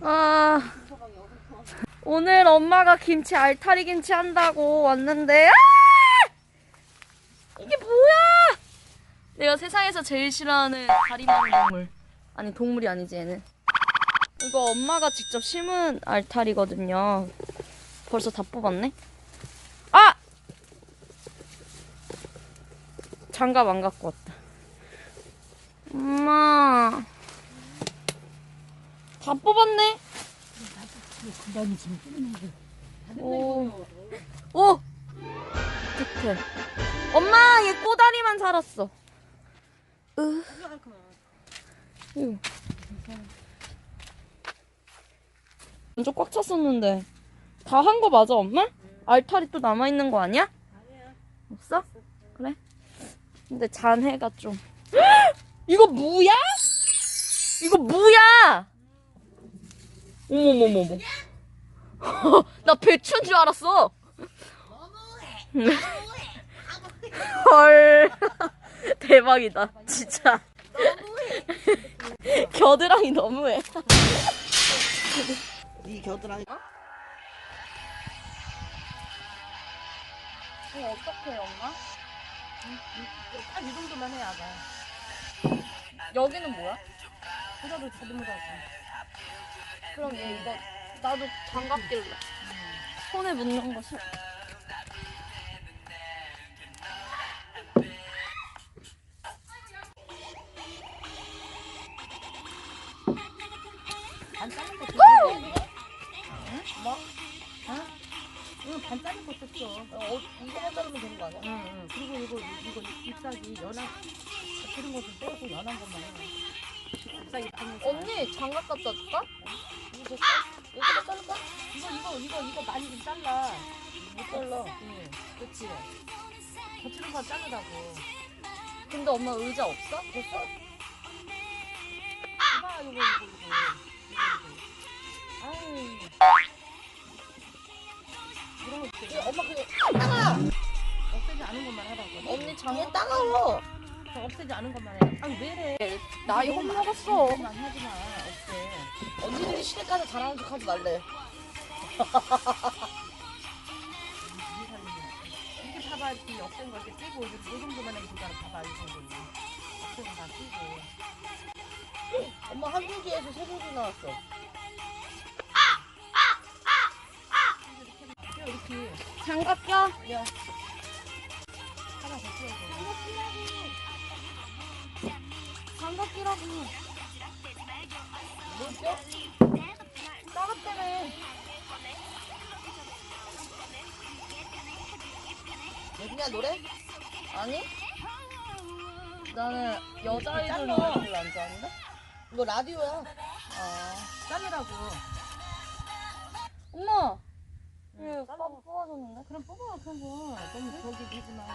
아 오늘 엄마가 김치 알타리 김치 한다고 왔는데 아! 이게 뭐야? 내가 세상에서 제일 싫어하는 다리 많은 동물. 아니 동물이 아니지 얘는. 이거 엄마가 직접 심은 알타리거든요. 벌써 다 뽑았네. 아! 장갑 안 갖고 왔다. 엄마. 다 뽑았네. 금방이 지금 끊는 오. 오! 끝에. 엄마, 얘 꼬다리만 살았어. 으. 완전 꽉 찼었는데. 다 한 거 맞아, 엄마? 알타리 또 남아있는 거 아니야? 없어? 그래? 근데 잔해가 좀. 이거 무야? 이거 무야! 어머머머머. 나 배추인 줄 알았어. 헐. 대박이다. 진짜. 겨드랑이 너무해. 네 겨드랑이 이거 어떡해, 엄마? 딱 이 정도만 해야 봐. 여기는 뭐야? 자주 모자 그럼 얘 이거 나도 장갑 낄래. 손에 묻는 거 싫어. 반 자른 거 줬어. 응? 뭐? 어? 응, 반 자른 거 줬어. 어, 이거만 자르면 되는 거 아니야? 응, 응. 그리고 이거, 이거 잎사귀 연한, 그런 거좀 빼고 연한 것만 해. 잎사귀 거. 언니 장갑 갖다 줄까? 이거? 이거 자를까? 이거, 이거, 이거, 이거 많이 좀 잘라. 못 잘라. 응, 그치. 거치는 거 자르라고. 근데 엄마 의자 없어? 됐어? 봐봐, 이거, 이거, 이거. 이거, 이거. 아유. 이런 거 없애. 엄마 그거 따가워. 없애지 않은 것만 하라고. 언니 장갑 따가워. 저 없애지 않은 것만 해. 아니, 왜 이래? 나이 혼 먹었어. 하지 마. 언니들이 시댁 가서 잘하는 척 하지 말래. 이게 봐봐, 이 없앤 거 이렇게 떼고, 이렇게 이 정도만 해도 되잖아. 봐봐, 이 정도. 없앤 거다 떼고. 엄마 한 줄기에서 세 줄기 나왔어. 야, 이렇게. 장갑 껴. 야. 하나 더 떼야 돼. 장갑 끼라고. 뭘 껴? 따갑다며. 여기냐, 노래? 아니? 나는 여자 아이들 잘라. 노래 별로 안 좋아하는데? 이거 라디오야. 아. 잘리라고. 엄마! 응, 왜. 꽉 뽑아줬는데? 그럼 뽑아, 그런 거. 너무 저기 밀지 마.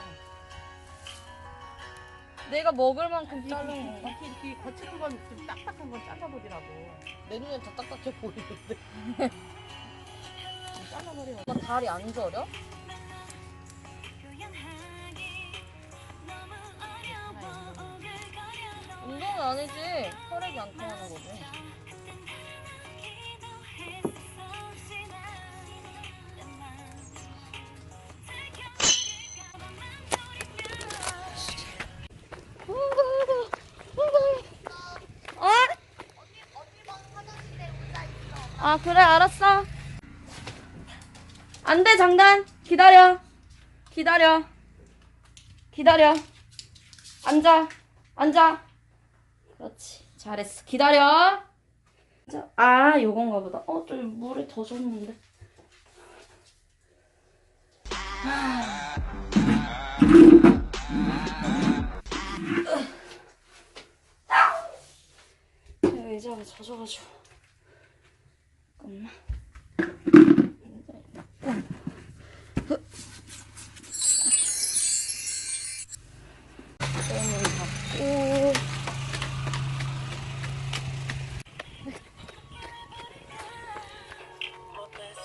내가 먹을 만큼 자르는 거. 이렇게, 이렇게 거치는 건, 좀 딱딱한 건 잘라버리라고. 내 눈엔 다 딱딱해 보이는데. 좀 잘라버려. 엄마 다리 안 저려? 운동은 아니지. 혈액이 안 통하는 거지. 아 그래 알았어. 안돼 장단 기다려 기다려 기다려 앉아 앉아 그렇지 잘했어 기다려. 아 요건가 보다 어 좀 물에 더 줬는데 내 의자가 젖어가지고 잠깐만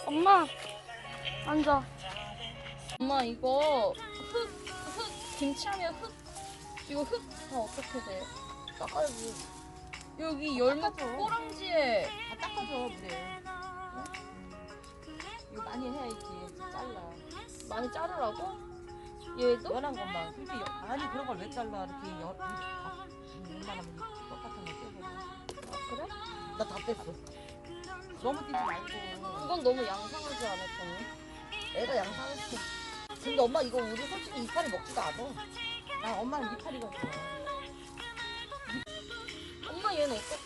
엄마 앉아. 엄마 이거 흙, 흙 김치하면 흙 이거 흙다 어떻게 돼? 닦아야지. 여기 열무 꼬랑지에 많이 자르라고? 얘도? 연한 것만. 그렇게 여- 아니 그런 걸 왜 잘라 이렇게 여, 아, 음, 웬만하면 똑같은 거 떼고. 아 그래? 나 다 뺐어. 너무 뛰지 말고. 이건 너무 양상하지 언니? 애가 양상했어. 근데 엄마 이거 우리 솔직히 이파리 먹지도 않아. 나 엄마는 이파리거든. 엄마 얘는 어때?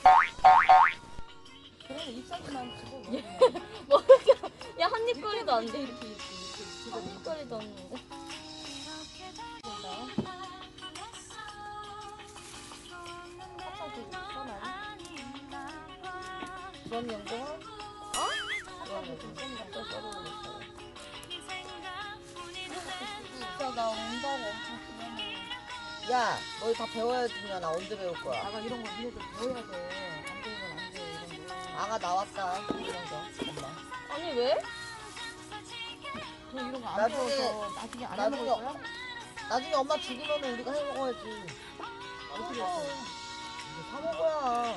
그래 잎사귀만 주고. 뭐 야 한입거리도 안 돼. 이렇게 한입거리도 없는데. 좀 갖다 썰어보겠어. 진짜 나 온다고 엄청 기다려. 야, 너다 배워야지. 그냥 나 언제 배울 거야? 나가 이런 거 니네들 배워야 돼. 안 배우면 안 돼. 이런 거. 아가 나왔다. 이런 거. 엄마. 아니 왜? 너 이런 거안 나중에- 배워서 나중에 안 나중에- 해먹을 거야? 나중에 엄마 죽으면 우리가 해 먹어야지. 어떻게 사 먹어야.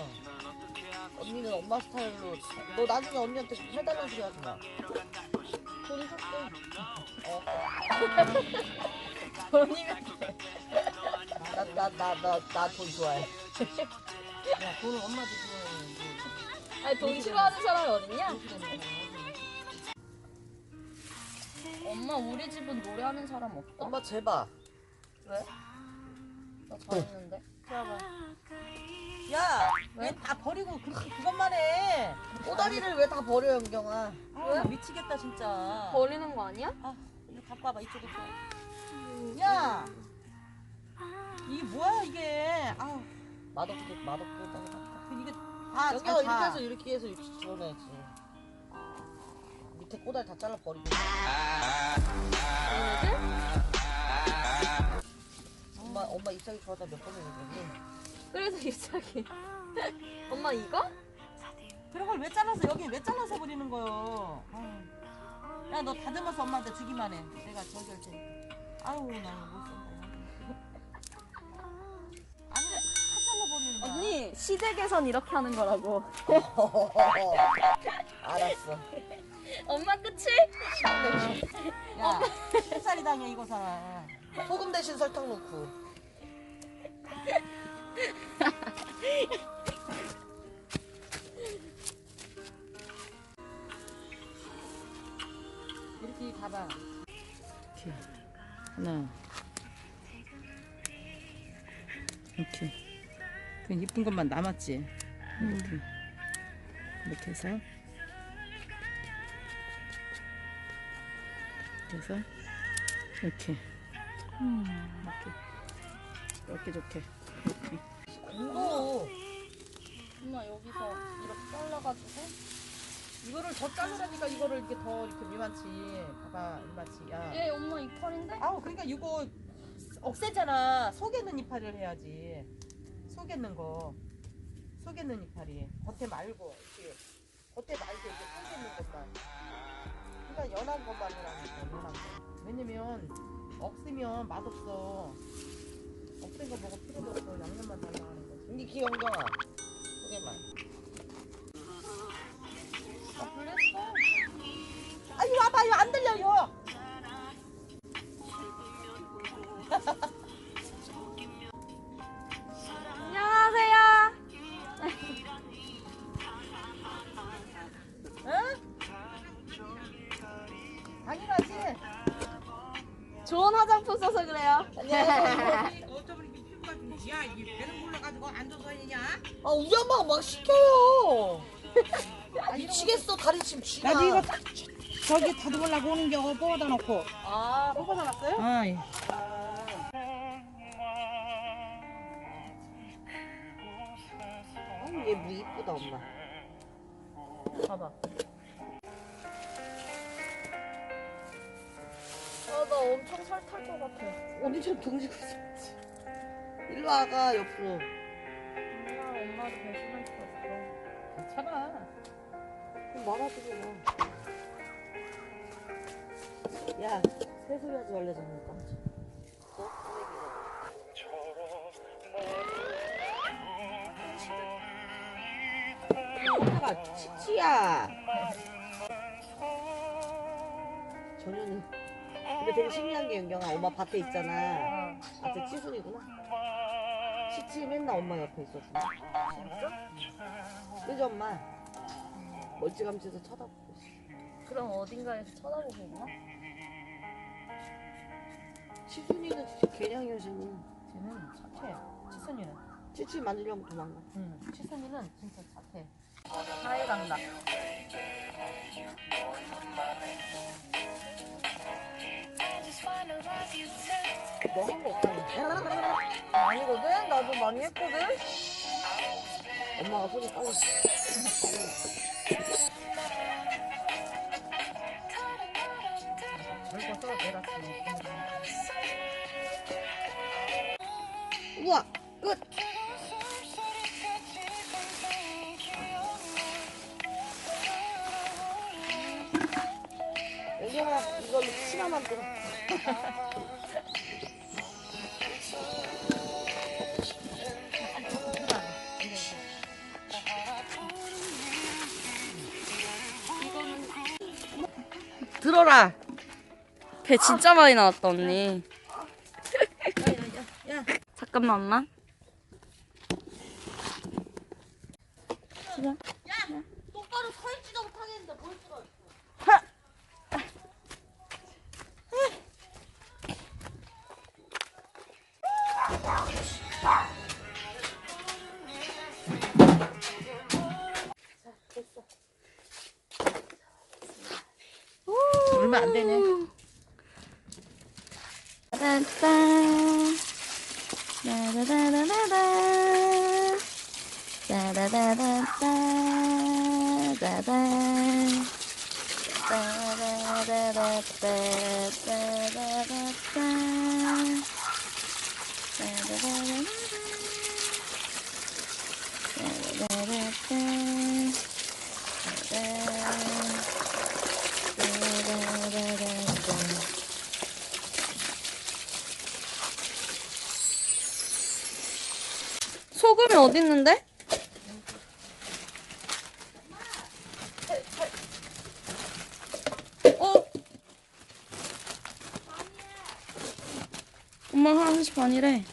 언니는 엄마 스타일로. 너 나중에 언니한테 해달라는 소리 하지 마. 돈 줄게. 어. 돈이면 나, 나, 나, 나, 나 돈 좋아해. 야, 돈은 엄마도 좋아해. 아니 돈 싫어하는 사람이 어딨냐? 엄마 우리 집은 노래하는 사람 없어? 엄마 제발. 왜? 나 잘했는데. 거야. 야, 왜? 왜다 버리고 그렇게 그것만 해? 꼬다리를 왜 다 버려, 영경아? 아, 나 미치겠다 진짜. 버리는 거 아니야? 아, 이거 갖고 와봐 이쪽에 좀. 야, 이게 뭐야 이게? 아우, 맛없게, 맛없게 이게 다 영경아 잘 이렇게 다. 해서 이렇게 해서 이렇게 집어내야지. 밑에 꼬다리 다 잘라 버리고. 엄마, 엄마 입장이 좋아하다 몇 번을 얘기했니? 그래서 입자기. 엄마 이거? 그런 걸 왜 잘라서 여기 왜 잘라서 버리는 거요? 아유. 야, 너 다듬어서 엄마한테 주기만 해. 내가 저기 할 테니까. 아유, 나못 쓴다. 언니 시대 개선 이렇게 하는 거라고. 알았어. 엄마 끝이? 야, 햇살이 당해 이거 사. 소금 대신 설탕 넣고. 이렇게 봐봐. 이렇게 하나. 이렇게. 그 이쁜 것만 남았지. 이렇게. 이렇게 해서. 그래서 이렇게. 이렇게. 이렇게 좋게. 이렇게. 공도 엄마 여기서 이렇게 잘라가지고. 이거를 더 자르라니까 이거를 이렇게 더 이렇게 미만치. 봐봐, 미만치. 야. 얘 엄마 이빨인데? 아우 그러니까 이거 억세잖아 속에는 이파리를 해야지 속에는 거 속에는 이파리 겉에 말고 이렇게 겉에 말고 이렇게 속에는 것만 그러니까 연한 것만 해라니까 연한 거. 왜냐면 억세면 맛없어. 억센 거 먹을 필요도 없어. 양념만 달라 하는 거지. 이게 기영경아. 소개만. 아 그랬어? 아 이거 와봐. 이거 안 들려요 안 좋은 화장품 써서 그래요. 어쩌면 이게 피부가 좀, 야, 이게 배는 골라가지고 앉아서 했냐? 아, 우리 엄마가 막 시켜요. 아, 미치겠어, 다리 지금 쥐가. 나도 이거 딱 저기 다듬으려고 오는 게 뽑아다 놓고. 아 뽑아 놨어요? 아이. 어, 얘무 이쁘다, 엄마. 봐봐 엄청 살 탈 것 같아. 엄청 동지고 있었지. 일로 와가, 옆으로. 엄마 엄마를 배신할 수 없어. 괜찮아 좀 말아주고 와. 야, 새소리 하지 말래, 정말 깜짝. 어? 엄마가 치치야. 전혀는 근데 되게 신기한 게 윤경아 엄마 밭에 있잖아. 아, 저 치순이구나. 치치 맨날 엄마 옆에 있었어. 진짜? 그지 엄마? 멀찌감치해서 쳐다보고 있어. 그럼 어딘가에서 쳐다보고 있나? 치순이는 진짜 개냥이었으니 쟤는 착해. 치순이는. 치치 만지려면 도망가. 응. 치순이는 진짜 착해. 사회 간다. 너한거 없다니. 아니거든? 나도 많이 했거든? 엄마가. 늙어서 내가 우와! 끝! 윤경아 이걸로 치마 만들어. 들어라. 배 진짜 많이 나왔다 언니. 잠깐만만. 똑바로 서 있지도 못하겠는데 뭘 들어. 울면 안 되네. 소금이 어디 있는데? 어? 엄마가 1시 반이래.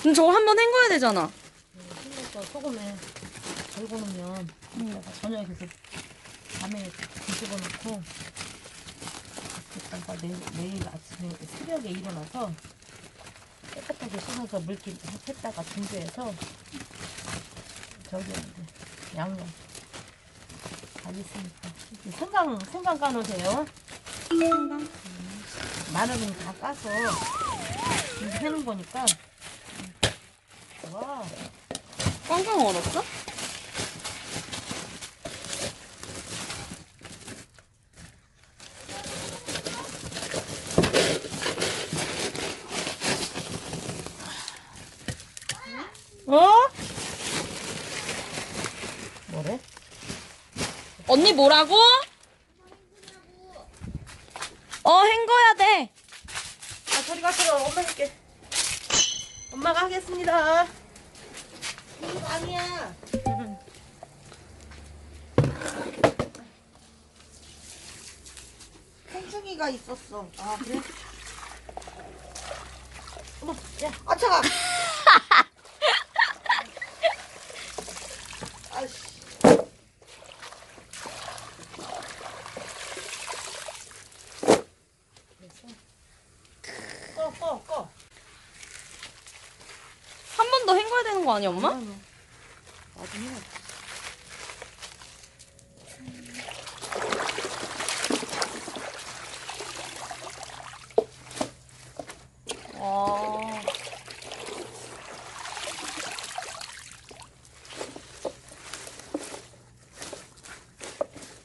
그럼 저거 한 번 헹궈야 되잖아. 흰거 소금에 절고 놓으면 내가 저녁에 그 밤에 뒤집어 놓고 이따가 내일, 내일 아침에 새벽에 일어나서 깨끗하게 씻어서 물기 했다가 준비해서 저기 양념 다 있으니까 생강 생강 까놓으세요. 생강? 마늘은 다 까서 해놓은 거니까 와 꽝꽝 얼었어? 어? 뭐래? 언니 뭐라고? 어, 헹궈야 돼. 아, 저리 가세요. 엄마 할게. 엄마가 하겠습니다. 이거 아니야. 콩충이가 있었어. 아 그래? 어머, 야, 아 차가. 번 더 헹궈야 되는 거 아니야, 엄마? 나중에 와.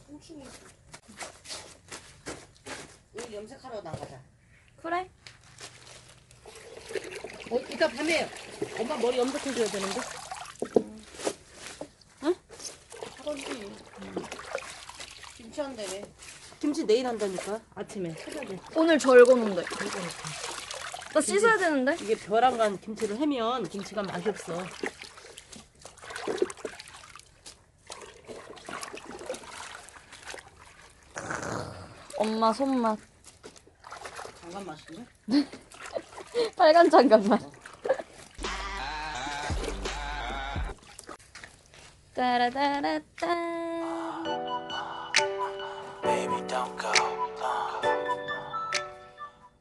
콩충이. 우리 염색하러 나가자. 그래? 어, 이따 밤에 엄마 머리 염색해줘야 되는데. 하던지. 김치 한다며. 김치 내일 한다니까. 아침에. 새벽에. 오늘 절거는데. 나 씻어야 되는데? 이게 벼랑간 김치를 해면 김치가 맛이 없어. 엄마 손맛. 장갑 맛있네. 빨간 장갑만. 따라따라따.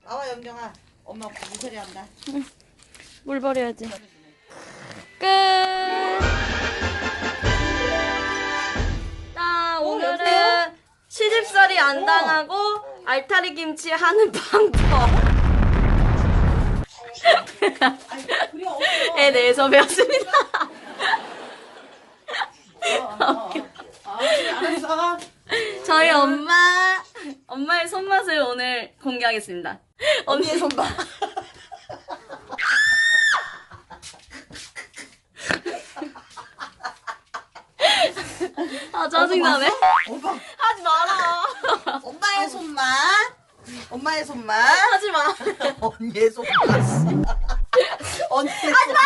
나와 영경아. 엄마 무소리 한다. 물 버려야지. 끝. 자, 오늘은 시집살이 안 당하고 알타리 김치 하는 방법. 에 대해서 배웠습니다. 아, 그래 알았어. 저희 엄마, 엄마의 손맛을 오늘 공개하겠습니다. 언니의 손맛. 아, 짜증나네. 오빠 하지 마라. 엄마의 손맛. 엄마의 손맛. 하지 마. 언니의 손맛. 언니의 하지 마.